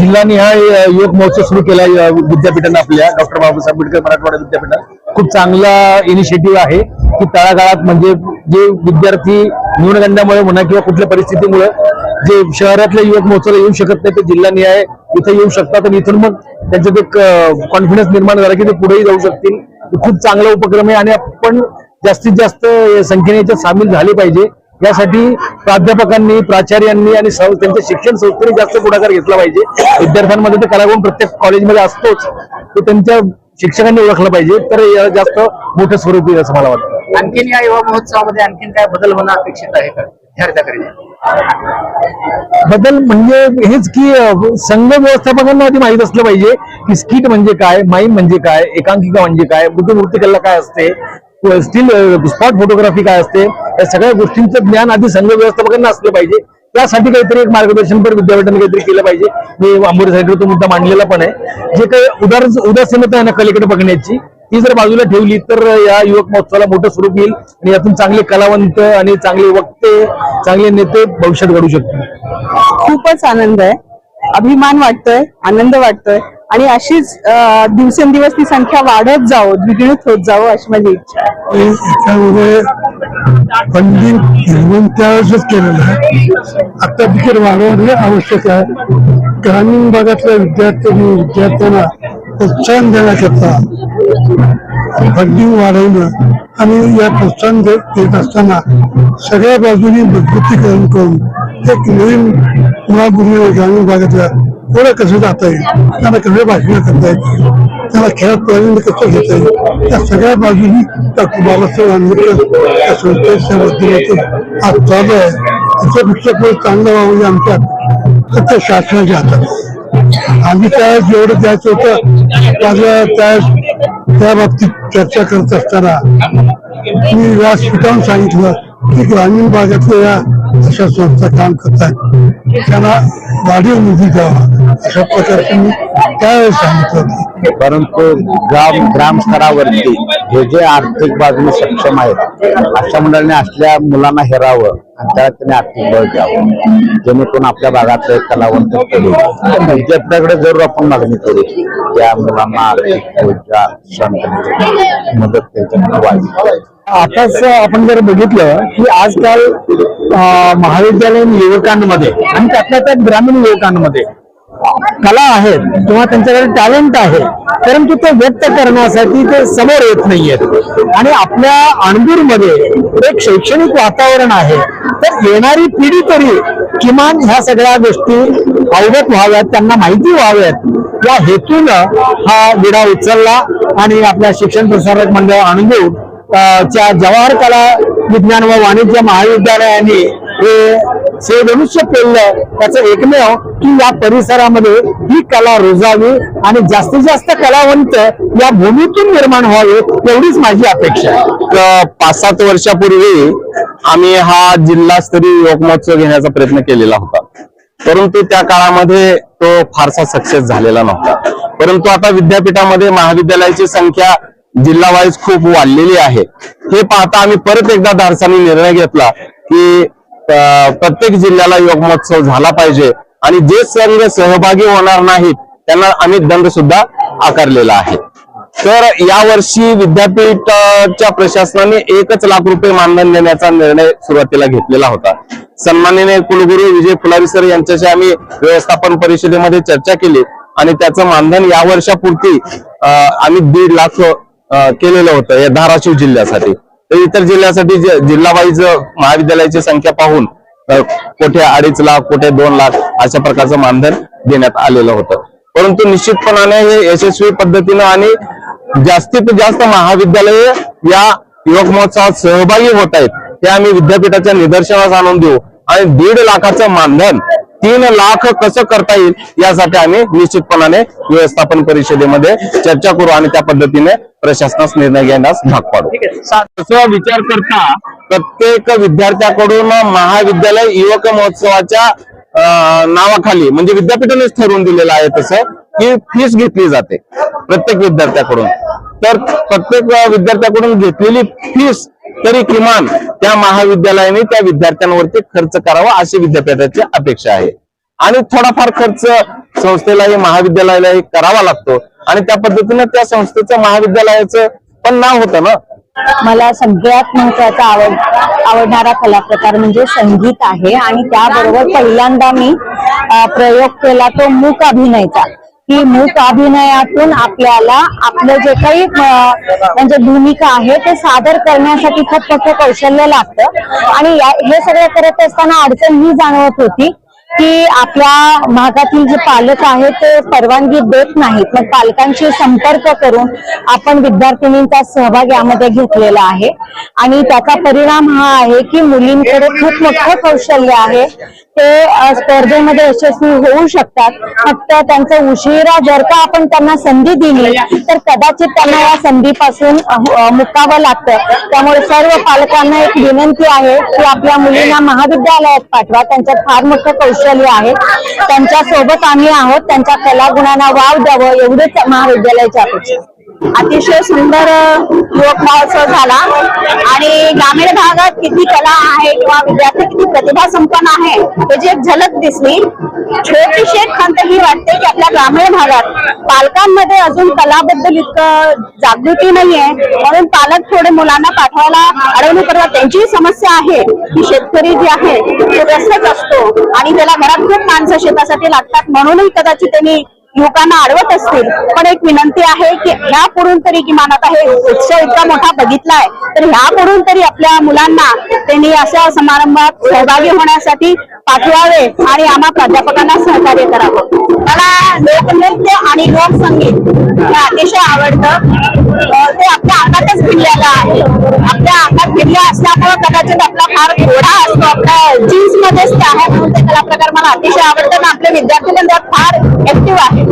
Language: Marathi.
जिल्हानिहाय युवक महोत्सव सुरू केला विद्यापीठानं आपल्या डॉक्टर बाबासाहेब आंबेडकर मराठवाडा विद्यापीठात खूप चांगला इनिशिएटिव्ह आहे की तळागाळात म्हणजे जे विद्यार्थी न्यूनगंडामुळे म्हणा किंवा कुठल्या परिस्थितीमुळे जे शहरातल्या युवक महोत्सवाला येऊ शकत नाही ते जिल्हानिहाय इथे येऊ शकतात आणि इथून मग त्यांच्यात एक कॉन्फिडन्स निर्माण झाला की ते पुढेही जाऊ शकतील. खूप चांगला उपक्रम आहे आणि आपण जास्तीत जास्त संख्येने याच्यात सामील झाले पाहिजे. यासाठी प्राध्यापकांनी प्राचार्यांनी आणि त्यांच्या शिक्षण संस्थेने जास्त पुढाकार घेतला पाहिजे. विद्यार्थ्यांमध्ये ते कलागुण प्रत्येक कॉलेजमध्ये असतोच. ते त्यांच्या शिक्षकांनी ओळखलं पाहिजे तर याला जास्त मोठं स्वरूप येईल असं मला वाटतं. आणखीन या युवा महोत्सवामध्ये आणखीन काय बदल होणं अपेक्षित आहे का? विद्यार्थ्याकडे? बदल म्हणजे हेच की संघ व्यवस्थापकांना आधी माहीत असलं पाहिजे की स्किट म्हणजे काय माईम म्हणजे काय एकांकिका म्हणजे काय बुद्धिमूर्तिकला काय असते स्टील स्पॉट फोटोग्राफी काय असते या सगळ्या गोष्टींचं ज्ञान आधी संघ व्यवस्थापकांना असलं पाहिजे. त्यासाठी काहीतरी एक मार्गदर्शन पण विद्यापीठाने काहीतरी केलं पाहिजे. मी आंबोरी साईडवर तो मुद्दा मांडलेला पण आहे. जे काही उदार उदासीनता आहे ना कलेकडे बघण्याची ती जर बाजूला ठेवली तर या युवक महोत्सवाला मोठं स्वरूप येईल आणि यातून चांगले कलावंत आणि चांगले वक्ते चांगले नेते भविष्यात घडू शकतील. खूपच आनंद आहे. अभिमान वाटतोय आनंद वाटतोय. आणि अशीच दिवसेंदिवस ती संख्या वाढत जावं द्विगुणित होत जावं अशी माझी इच्छा याच्यामध्ये फंडिंग म्हणून त्यावेळेसच केलेलं आहे. आता तिकीट वाढवणे आवश्यक आहे. ग्रामीण भागातल्या विद्यार्थ्यांनी विद्यार्थ्यांना प्रोत्साहन देण्याकरता फंडिंग वाढवणं आणि या प्रोत्साहन देत असताना सगळ्या बाजूनी मजबूतीकरण करून एक नवीन मुलामुली ग्रामीण भागातल्या पुढे कसं जाता येईल त्यांना कसं भाषण करता येईल त्यांना खेळात पर्यंत कसं घेता येईल या सगळ्या बाजूनी डॉक्टर बाबासाहेब आंबेडकर त्या संस्थेच्या माध्यमातून आज चालू आहे. त्याच्यापेक्षा पुढे चांगलं व्हावं आमच्या तर त्या शासनाच्या हातात. आम्ही त्या जेवढं द्यायचं होतं माझ्या त्या त्या बाबतीत चर्चा करत असताना मी व्यासपीठावर सांगितलं की ग्रामीण भागातल्या या अशा संस्था काम करतात त्यांना वाढीव निधी द्यावा अशा प्रकारचे मी त्यावेळेस सांगितलं परंतु ग्राम ग्राम स्तरावरती हे जे आर्थिक बाजूने सक्षम आहेत अशा मंडळाने असल्या मुलांना हेरावं आणि त्याला त्यांनी आर्थिक बळ द्यावं. जेणेकरून आपल्या भागातले कलावंत करू विद्यापीठाकडे जरूर आपण मागणी करू त्या मुलांना आर्थिक ऊर्जा मदत त्यांच्याकडे व्हावी आताच आपण जर बघितलं की आजकाल महाविद्यालयीन युवकांमध्ये आणि त्यातल्या त्यात ग्रामीण युवकांमध्ये कला आहेत किंवा त्यांच्याकडे टॅलेंट आहे परंतु ते व्यक्त करण्यासाठी ते समोर येत नाहीयेत. आणि आपल्या अणदूरमध्ये एक शैक्षणिक वातावरण आहे तर येणारी पिढी तरी किमान ह्या सगळ्या गोष्टी अवगत व्हाव्यात त्यांना माहिती व्हाव्यात या हेतूनं हा विडा उचलला आणि आपल्या शिक्षण प्रसारक मंडळ अणदूर च्या जवाहर कला विज्ञान व वाणिज्य महाविद्यालयाने हे श्रीधनुष्य पेललं. त्याचं एकमेव की या परिसरामध्ये ही कला रुजावी आणि जास्तीत जास्त कलावंत या भूमीतून निर्माण व्हावे एवढीच माझी अपेक्षा आहे. पाच सात वर्षापूर्वी आम्ही हा जिल्हास्तरीय युवक महोत्सव घेण्याचा प्रयत्न केलेला होता. परंतु त्या काळामध्ये तो फारसा सक्सेस झालेला नव्हता. परंतु आता विद्यापीठामध्ये महाविद्यालयाची संख्या जिल्हा वाईज खूप वाढलेली आहे. हे पाहता आम्ही परत एकदा धारसाने निर्णय घेतला की प्रत्येक जिल्ह्याला योग महोत्सव झाला पाहिजे आणि जे संघ सहभागी होणार नाहीत त्यांना आम्ही दंड सुद्धा आकारलेला आहे. तर यावर्षी विद्यापीठाच्या प्रशासनाने एकच लाख रुपये मानधन देण्याचा निर्णय सुरुवातीला घेतलेला होता. सन्माननीय कुलगुरू विजय फुलारी सर यांच्याशी आम्ही व्यवस्थापन परिषदेमध्ये चर्चा केली आणि त्याचं मानधन या वर्षापुरती अं, आम्ही दीड लाख केलेलं होतं या धाराशिव जिल्ह्यासाठी. तर इतर जिल्ह्यासाठी जे- जिल्हा वाईज महाविद्यालयाची संख्या पाहून कोठे कुठे अडीच लाख कुठे दोन लाख अशा प्रकारचं मानधन देण्यात आलेलं होतं. परंतु निश्चितपणाने हे यशस्वी पद्धतीनं आणि जास्तीत जास्त महाविद्यालये या युवक महोत्सवात सहभागी होत आहेत हे आम्ही विद्यापीठाच्या निदर्शनास आणून देऊ. आणि दीड लाखाचं मानधन तीन लाख कसं करता येईल यासाठी आम्ही निश्चितपणाने व्यवस्थापन परिषदेमध्ये चर्चा करू आणि त्या पद्धतीने प्रशासनास निर्णय घेण्यास भाग पाडू. विचार करता प्रत्येक विद्यार्थ्याकडून महाविद्यालय युवक महोत्सवाच्या नावाखाली म्हणजे विद्यापीठानेच ठरवून दिलेलं आहे तसं की फीस घेतली जाते प्रत्येक विद्यार्थ्याकडून. तर प्रत्येक विद्यार्थ्याकडून घेतलेली फीस तरी किमान त्या महाविद्यालयाने त्या विद्यार्थ्यांवरती खर्च करावा अशी विद्यापीठाची अपेक्षा आहे. आणि थोडाफार खर्च संस्थेलाही महाविद्यालयालाही करावा लागतो. आणि त्या पद्धतीने त्या संस्थेचं महाविद्यालयाचं पण नाव होतं ना? मला सगळ्यात महत्त्वाचा आवड आवडणारा कलाप्रकार म्हणजे संगीत आहे. आणि त्याबरोबर पहिल्यांदा मी प्रयोग केला तो मूक अभिनयचा की मूक अभिनयातून आपल्याला आपलं जे काही म्हणजे भूमिका आहे ते सादर करण्यासाठी खूप मोठं कौशल्य लागतं. आणि हे सगळं करत असताना अडचण ही जाणवत होती की आपल्या भागातील जे पालक आहेत ते परवानगी देत नाहीत. मग पालकांशी संपर्क करून आपण विद्यार्थिनींचा सहभाग यामध्ये घेतलेला आहे. आणि त्याचा परिणाम हा आहे की मुलींकडे खूप मोठं कौशल्य आहे. ते स्पर्धेमध्ये यशस्वी होऊ शकतात. फक्त त्यांचं उशिरा जर का आपण त्यांना संधी दिली तर कदाचित त्यांना या संधीपासून हो, मुकावं लागतं. त्यामुळे सर्व पालकांना एक विनंती आहे की आपल्या मुलींना महाविद्यालयात पाठवा. त्यांच्यात फार मोठं कौशल्य आहे. त्यांच्यासोबत आम्ही आहोत. त्यांच्या कलागुणांना वाव द्यावं एवढेच महाविद्यालयाची अपेक्षा. अतिशय सुंदर युवक महोत्सव झाला. आणि ग्रामीण भागात किती कला आहे किंवा विद्यार्थी किती प्रतिभा संपन्न आहे त्याची एक झलक दिसली छोटीशी एक खंत ही वाटते की आपल्या ग्रामीण भागात पालकांमध्ये अजून कलाबद्दल इतकं जागृती नाहीये. म्हणून पालक थोडे मुलांना पाठवायला अडवणी करतात. त्यांची समस्या आहे की शेतकरी जे आहे तो व्यस्तच असतो. आणि त्याला घरात खूप माणसं शेतासाठी लागतात. म्हणूनही कदाचित त्यांनी युवकांना अडवत असतील पण एक विनंती आहे की ह्या पुढून तरी किमान आता हे उत्सव इतका मोठा बघितलाय तर ह्या पुढून तरी आपल्या मुलांना त्यांनी अशा समारंभात सहभागी होण्यासाठी पाठवावे आणि आम्हा प्राध्यापकांना सहकार्य करावं. मला लोकनृत्य आणि लोकसंगीत हे अतिशय आवडतं. ते आपल्या अंगातच भिडलेलं आहे. आपल्या अंगात भिडलं असल्यामुळे कदाचित आपला फार घोडा असतो. जीन्स मध्येच ते आहे म्हणून ते कला प्रकार मला अतिशय आवडतात. आपले विद्यार्थी पण त्यात फार ऍक्टिव्ह आहेत